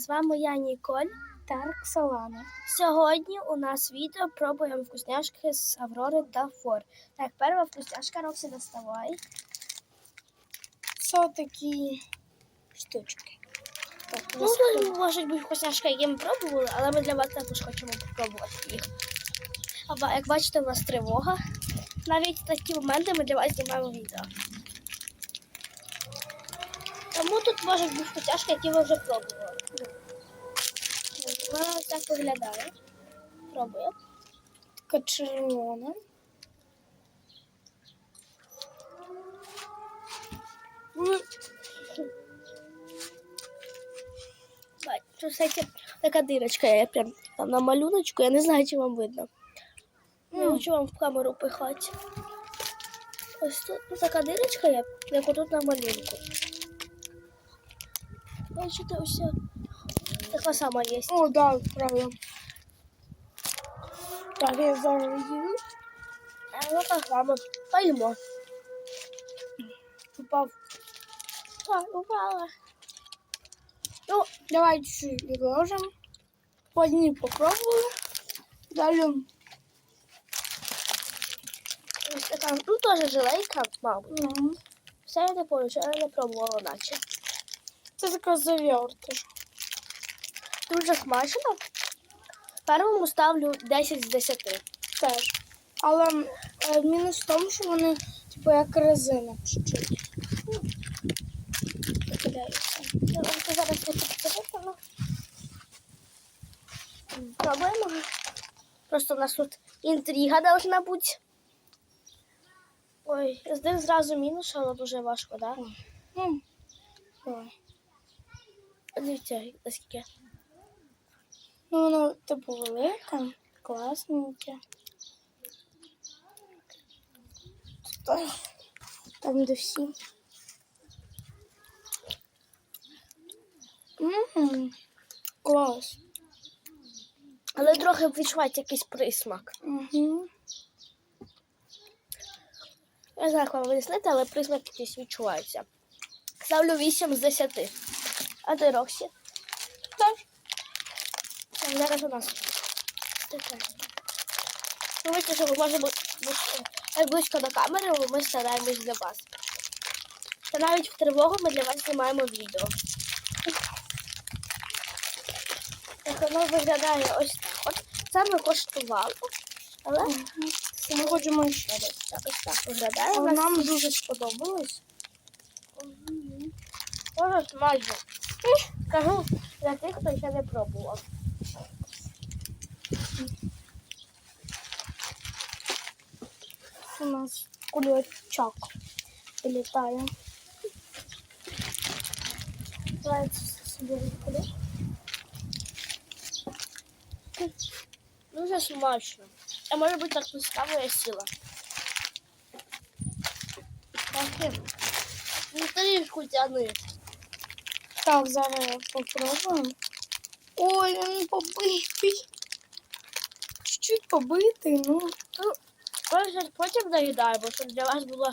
з вами я Ніколь. та Роксолана. Сьогодні у нас відео пробуємо вкусняшки з Аврори та Фор. Так, перша вкусняшка Роксі доставай. Це такі штучки. Так, Ну, тут можуть бути вкусняшки, які ми пробували, але ми для вас також хочемо попробувати їх. А як бачите, у нас тривога. Навіть в такі моменти ми для вас знімаємо відео. Тому тут можуть бути вкусняшки, які ви вже пробували. Вона ось так виглядає. Пробуємо. така червона. М. Бать, Тут, кстати, така дирочка є прям там на малюночку. Я не знаю, чи вам видно. Не М. хочу вам в камеру пихати. Ось тут ну, така дирочка є, як отут на малюнку. Бачите, ось Така сама є. О, да, правда. Так, я зараз їду. А вона така сама. Поймо. Упав. Так, упала. Ну, Давай чуть-чуть відложимо. По одній попробую. Далі. ось така, ну теж жилейка, мабуть. ну, Все я не помню, що я не пробувала наче. Це така завертиш. Дуже смачно. Першому ставлю 10 з 10. Теж. Але е, мінус в тому, що вони, типу, як резина чуть-чуть. Я вам це зараз. Пробуємо. Просто у нас тут інтрига должна бути. Ой, здив зразу мінус, але дуже важко, так? Да? Давай. Дивіться, наскільки. Ну, воно, типу, велике, класненьке. Там де всі. Мгм. Клас. Але трохи відчувається якийсь присмак. Угу. Я знаю, як вам вияснити, але присмак якийсь відчувається. Ставлю 8 з 10. А ти, Роксі? Зараз у нас. Таке. Ну, бачите, що ми можемо як близько до камери, ми стараємось для вас. Та навіть в тривогу ми для вас знімаємо відео. Так воно виглядає ось так. От це ми коштували. Але Ми хочемо ще раз. так, ось так виглядає. Але нам дуже сподобалось. Дуже смачно. Кажу для тих, хто ще не пробував. У нас кульочок вилітає. Давай це собі відкрию. Дуже смачно. А може бути так поставила я сіла. Ну трішку тяни. Так, зараз попробуємо. Ой, він побитий. Чуть-чуть побитий, ну. Ми вже потім доїдаємо, щоб для вас було.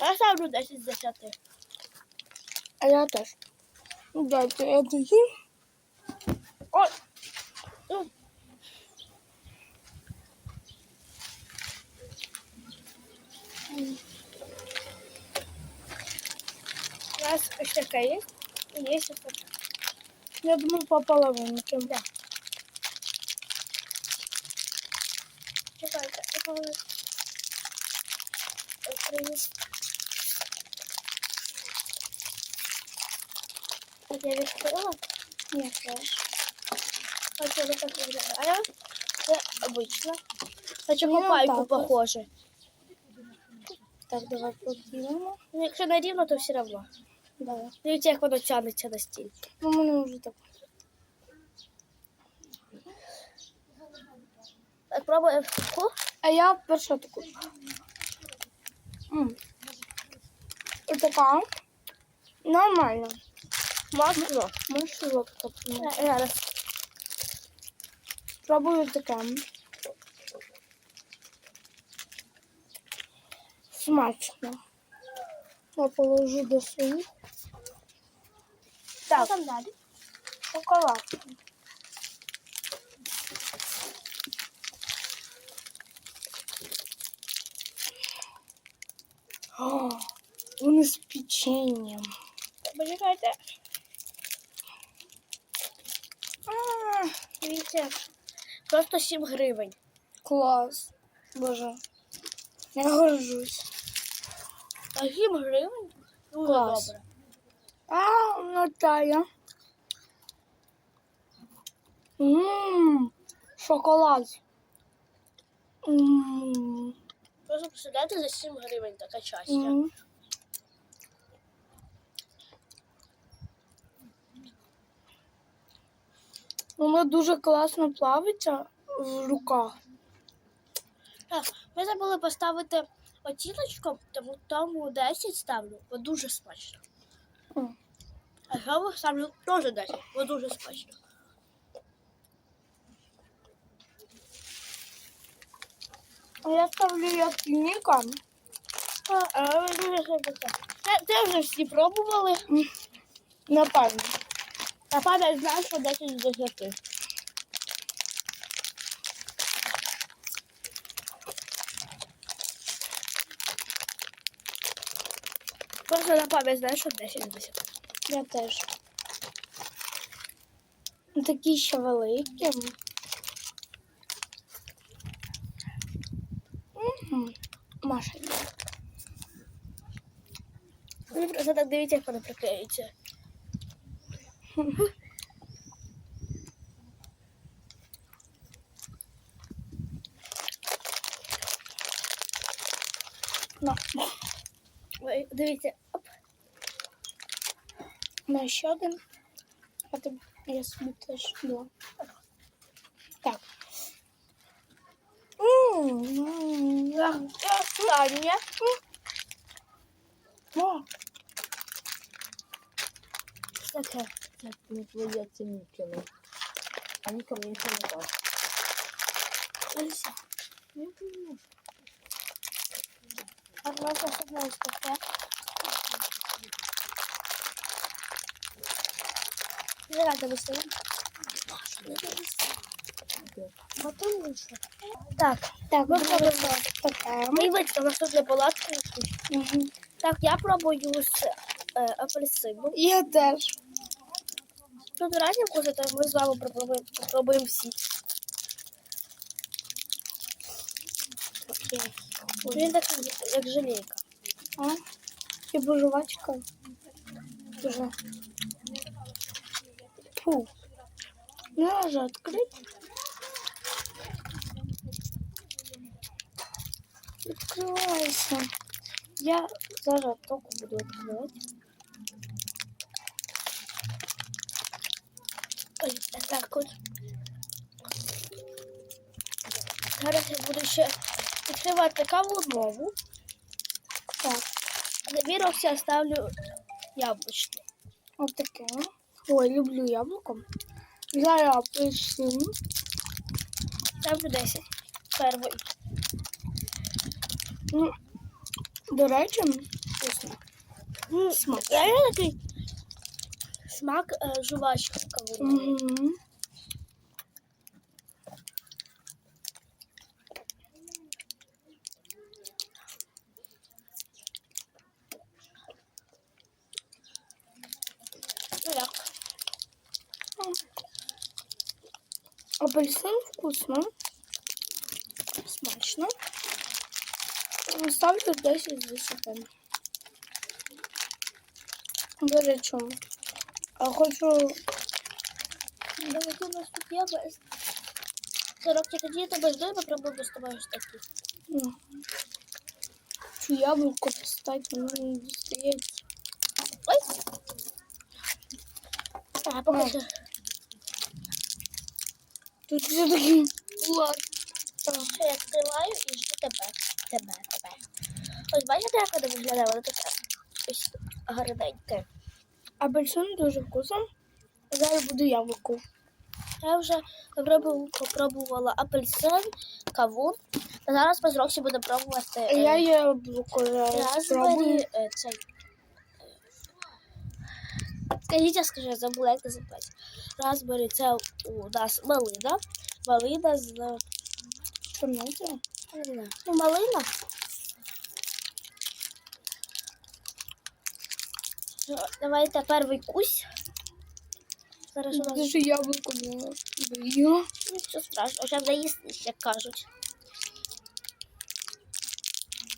Я ставлю 10 з 10. А я теж. Ну, Дайте, я доїм. Ой! Ну. У нас є. І є ось таке. Я думаю, по половинке. Да. Чекайте, я повинна відкрию. Так, я відкрила. Я теж. Ось воно так виглядає. Це обично. Наче Ну, по пайку так ось. похоже. Так, давай поділимо. Ну, якщо не рівно, то все одно. Давай. Дивіться, як воно тягнеться на стіль. Ну, мене вже так. Так, пробуємо. А я перша таку. І така. Нормально. Масло. Солодко. Е, Зараз. Пробую таке. Смачно. Я положу до своїх. Так. Там далі. Шоколад. О, вони печенням. Почекайте. А, Дивіться. Просто 7 гривень. клас. Боже. Я горжусь. А 7 гривень? Дуже Клас. добре. А, Наталя. Ммм, шоколад. Ммм. Просто представляєте за 7 гривень така частя. Мгм. Воно дуже класно плавиться в руках. Так, ми забули поставити оціночку, тому тому 10 ставлю, бо дуже смачно. А жових ставлю теж 10, бо дуже смачно. Я ставлю як лінійка. А, а ви дуже смачно. Це, це вже всі пробували. Напевно. А пам'ять знає, що 10 з 10. Просто на пам'ять знаю, що 10 з 10. Я теж. Такі ще великі. Мгм. Маша. Ви просто так дивіться, як вони приклеюються. На. Ой, Дивіться, оп. На ще один. А ти я собі теж два. Так. М, Так, і останнє. О, Таке. Так, не твои оценители. Они ко мне ничего не скажут. Ось. Я понимаю. А просто щоб не ось таке. Не виставити. Потім лучше. Так, так, ми ми пробуємо. таке. Мій вибачте, у нас тут для палатки. Так, я пробую з е, апельсину. Я теж. Тут разні вкуси, то ми з вами попробуємо, попробуємо всі. Окей. Він такий, як желейка. А? І божувачка. Дуже. Фу. Не можу відкрити. Відкривайся. Я зараз тільки буду відкривати. Ой, так от. Зараз я буду ще відкривати каву нову. Так, Завіровся я ставлю яблучну. от таке. Ой, люблю яблуко. Зараз апельсин. Ставлю 10. Перший. Ну, до речі, вкусно. Смак. Реально такий смак е, жувачки кавунової. Угу. Ну? Апельсин вкусно. Смачно. Ставлю 10 з 10. До речі, хочу Давайте у нас тут є без. Сорок тоді я тебе здаю, попробую без тобою ось такі. ну, цю яблуко достати, воно не дістається. Ой! А, покажи. Тут все таки влад. Ще я відкриваю і жду тебе. Тебе, тебе. Ось бачите, як воно виглядає? Воно таке ось гарненьке. Апельсин дуже вкусно. Зараз буду яблуко. Я вже попробувала, попробувала апельсин, кавун. А зараз ми з Роксі пробувати А я яблуко зараз е, цей. Скажіть, я скажу, я забула, як називається. Разбері це у нас малина. Малина з. Я Не знаю. Ну, малина. Ну, Давайте перший кусь. Зараз у нас Дуже яблуко було. Нічого страшного, ще доїсти, як кажуть.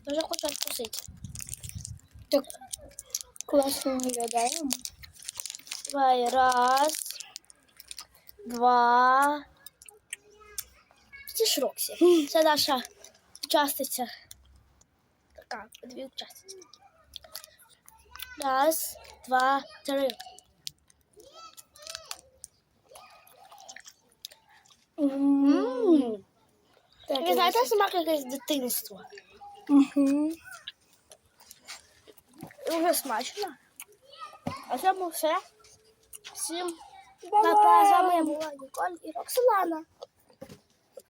Дуже хочу відкусити. Так класно виглядає. Давай, раз, два. Це ж Роксі. Це наша учасниця. Така, дві учасниці. Раз, два, три. Ммм. Ви знаєте, смак якесь дитинство. Угу. Дуже смачно. А це було все. Всім. Па-па, з вами була Ніколь і Роксолана.